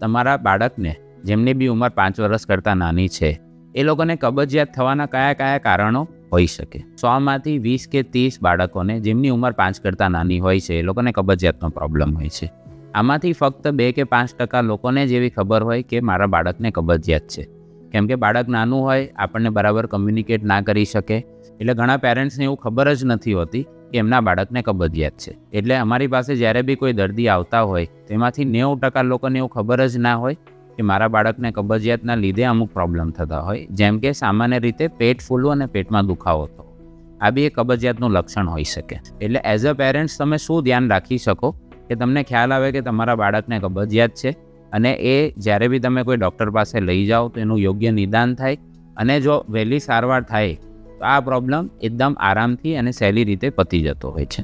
તમારા બાળકને, જેમની બી ઉંમર પાંચ વર્ષ કરતાં નાની છે, એ લોકોને કબજિયાત થવાના કયા કયા કારણો હોઈ શકે? સોમાંથી વીસ કે ત્રીસ બાળકોને જેમની ઉંમર પાંચ કરતાં નાની હોય છે, એ લોકોને કબજિયાતનો પ્રોબ્લેમ હોય છે. આમાંથી ફક્ત બે કે પાંચ ટકા લોકોને જ એવી ખબર હોય કે મારા બાળકને કબજિયાત છે. કેમ કે બાળક નાનું હોય, આપણને બરાબર કમ્યુનિકેટ ના કરી શકે. એટલે ઘણા પેરેન્ટ્સને એવું ખબર જ નથી હોતી કે એમના બાળકને કબજિયાત છે. એટલે અમારી પાસે જ્યારે બી કોઈ દર્દી આવતા હોય, તેમાંથી નેવું ટકા લોકોને એવું ખબર જ ના હોય કે મારા બાળકને કબજિયાતના લીધે અમુક પ્રોબ્લેમ થતા હોય. જેમ કે સામાન્ય રીતે પેટ ફૂલવું અને પેટમાં દુખાવો થવો. આ બી એ કબજિયાતનું લક્ષણ હોઈ શકે. એટલે એઝ અ પેરેન્ટ્સ તમે શું ધ્યાન રાખી શકો કે તમને ખ્યાલ આવે કે તમારા બાળકને કબજિયાત છે અને એ જ્યારે બી તમે કોઈ ડૉક્ટર પાસે લઈ જાઓ તો એનું યોગ્ય નિદાન થાય અને જો વહેલી સારવાર થાય તો આ પ્રોબ્લેમ એકદમ આરામથી અને સહેલી રીતે પતી જતો હોય છે.